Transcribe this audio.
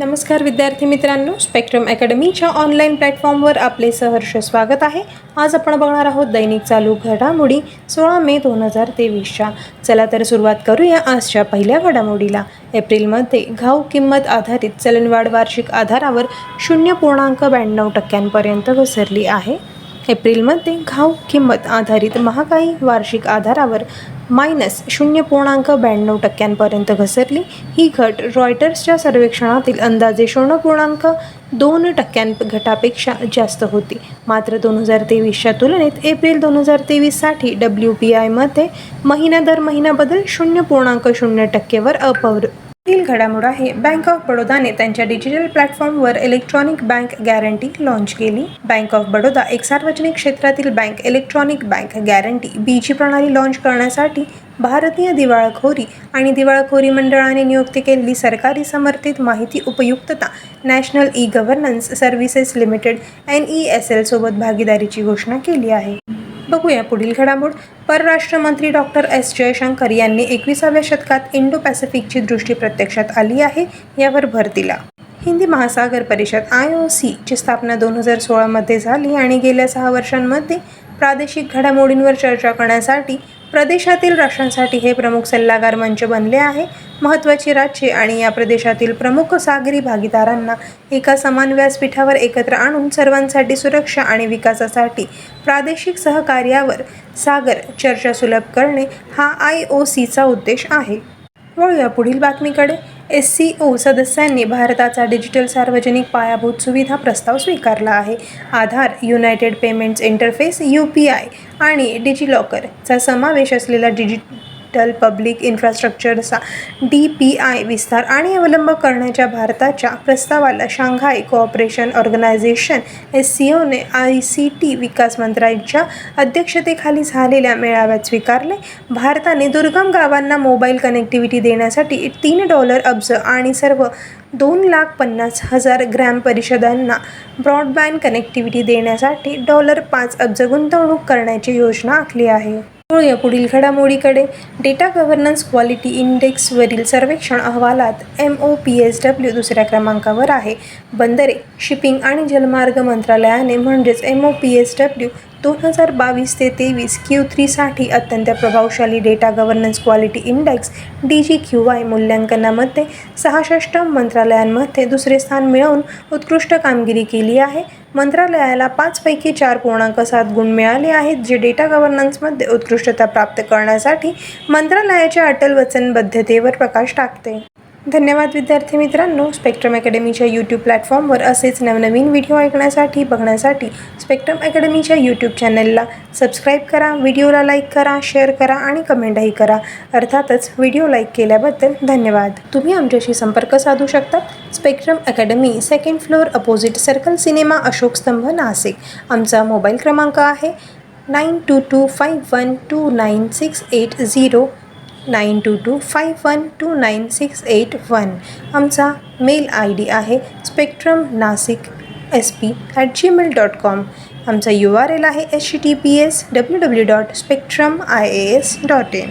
नमस्कार विद्यार्थी मित्रांनो स्पेक्ट्रम अकॅडमीच्या ऑनलाईन प्लॅटफॉर्मवर आपले सहर्ष स्वागत आहे. आज आपण बघणार आहोत दैनिक चालू घडामोडी सोळा मे दोन हजार तेवीसच्या. चला तर सुरुवात करूया आजच्या पहिल्या घडामोडीला. एप्रिलमध्ये घाऊ किंमत आधारित चलनवाढ वार्षिक आधारावर शून्य पूर्णांक ब्याण्णव टक्क्यांपर्यंत घसरली आहे. एप्रिलमध्ये घाऊ किंमत आधारित महागाई वार्षिक आधारावर मायनस शून्य पूर्णांक ब्याण्णव टक्क्यांपर्यंत घसरली. ही घट रॉयटर्सच्या सर्वेक्षणातील अंदाजे शून्य पूर्णांक दोन टक्क्यां घटापेक्षा जास्त होती. मात्र दोन हजार तेवीसच्या तुलनेत एप्रिल दोन हजार तेवीससाठी डब्ल्यू पी आयमध्ये महिना दर महिना बदल शून्य पूर्णांक शून्य टक्केवर अपवर घडामोड आहे बँक ऑफ बडोदाने त्यांच्या डिजिटल प्लॅटफॉर्मवर इलेक्ट्रॉनिक बँक गॅरंटी लॉन्च केली. बँक ऑफ बडोदा एक सार्वजनिक क्षेत्रातील bank electronic bank guarantee BG प्रणाली लॉन्च करण्यासाठी भारतीय दिवाळखोरी आणि दिवाळखोरी मंडळाने नियुक्ती केलेली सरकारी समर्थित माहिती उपयुक्तता national e governance services limited N E S L सोबत भागीदारीची घोषणा केली आहे. बघूया पुढील घडामोड. परराष्ट्र मंत्री डॉक्टर एस. जयशंकर यांनी एकविसाव्या शतकात इंडो पॅसिफिकची दृष्टी प्रत्यक्षात आली आहे यावर भर दिला. हिंदी महासागर परिषद आय ओ सीची स्थापना दोन हजार सोळामध्ये झाली आणि गेल्या सहा वर्षांमध्ये प्रादेशिक घडामोडींवर चर्चा करण्यासाठी प्रदेशातील राष्ट्रांसाठी हे प्रमुख सल्लागार मंच बनले आहे. महत्त्वाची राज्ये आणि या प्रदेशातील प्रमुख सागरी भागीदारांना एका समान व्यासपीठावर एकत्र आणून सर्वांसाठी सुरक्षा आणि विकासासाठी प्रादेशिक सहकार्यावर सागर चर्चा सुलभ करणे हा आय ओ सीचा उद्देश आहे. वळूया पुढील बातमीकडे. एस सी ओ सदस्यांनी भारताचा डिजिटल सार्वजनिक पायाभूत सुविधा प्रस्ताव स्वीकारला आहे. Aadhaar united payments interface U P I आणि डिजिलॉकरचा समावेश असलेला डिजिटल पब्लिक इन्फ्रास्ट्रक्चरचा डी पी आय विस्तार आणि अवलंब करण्याच्या भारताच्या प्रस्तावाला Shanghai cooperation organisation S C one I C T विकास मंत्र्यांच्या अध्यक्षतेखाली झालेल्या मेळाव्यात स्वीकारले. भारताने दुर्गम गावांना मोबाईल कनेक्टिव्हिटी देण्यासाठी तीन डॉलर अब्ज आणि सर्व दोन लाख पन्नास हजार ग्रॅम परिषदांना ब्रॉडबँड कनेक्टिव्हिटी देण्यासाठी डॉलर पाच अब्ज गुंतवणूक करण्याची योजना आखली आहे. वळूया पुढील घडामोडीकडे. डेटा गव्हर्नन्स क्वालिटी इंडेक्सवरील सर्वेक्षण अहवालात M O P S W दुसऱ्या क्रमांकावर आहे. बंदरे शिपिंग आणि जलमार्ग मंत्रालयाने म्हणजेच M O P S W दोन हजार बावीस ते तेवीस क्यू थ्रीसाठी अत्यंत प्रभावशाली data governance quality index D G Q Y मूल्यांकनामध्ये सहासष्ट मंत्रालयांमध्ये दुसरे स्थान मिळवून उत्कृष्ट कामगिरी केली आहे. मंत्रालयाला पाचपैकी चार पूर्णांक सात गुण मिळाले आहेत जे डेटा गव्हर्नन्समध्ये उत्कृष्टता प्राप्त करण्यासाठी मंत्रालयाच्या अटल वचनबद्धतेवर प्रकाश टाकते. धन्यवाद विद्यार्थी मित्रांनो. स्पेक्ट्रम अकॅडमीच्या यूट्यूब प्लॅटफॉर्मवर असेच नवनवीन व्हिडिओ ऐकण्यासाठी बघण्यासाठी स्पेक्ट्रम अकॅडमीच्या यूट्यूब चॅनलला सबस्क्राईब करा व्हिडिओला लाईक करा शेअर करा आणि कमेंटही करा. अर्थातच व्हिडिओ लाईक केल्याबद्दल धन्यवाद. तुम्ही आमच्याशी संपर्क साधू शकता spectrum academy second floor opposite circle cinema Ashok Stambh Nashik आमचा मोबाईल क्रमांक आहे nine two two five one two nine six eight zero nine two two five one two nine six eight one आमचा mail I D आहे spectrum Nashik S P at Gmail dot com आमचा U R L आहे H T P S W W dot spectrum I A S dot in